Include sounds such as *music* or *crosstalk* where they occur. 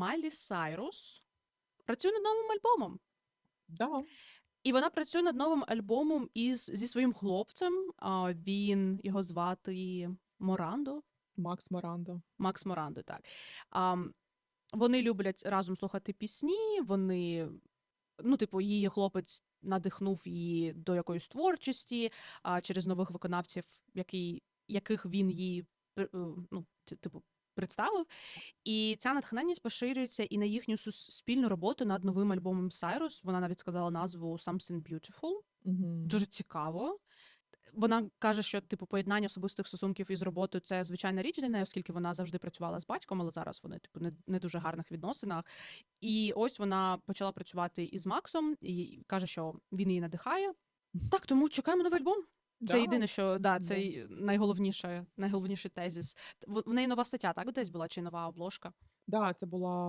Майлі Сайрус працює над новим альбомом. Да. І вона працює над новим альбомом із зі своїм хлопцем. А, він його звати Морандо. Макс Морандо. Макс Морандо, так. А, вони люблять разом слухати пісні. Вони, ну, типу, її хлопець надихнув її до якоїсь творчості а, через нових виконавців, який, яких він їй е, ну, типу, представив. І ця натхненність поширюється і на їхню спільну роботу над новим альбомом Cyrus. Вона навіть сказала назву Something Beautiful. Угу. Дуже цікаво. Вона каже, що типу поєднання особистих стосунків із роботою це звичайна річ для неї, оскільки вона завжди працювала з батьком, але зараз вони типу не, не дуже гарних відносинах. І ось вона почала працювати із Максом і каже, що він її надихає. *laughs* Так, тому чекаємо новий альбом. Це Да. єдине, що да, це да. найголовніше, найголовніший тезіс. В в неї нова стаття, так десь була чи нова обложка. Да, це була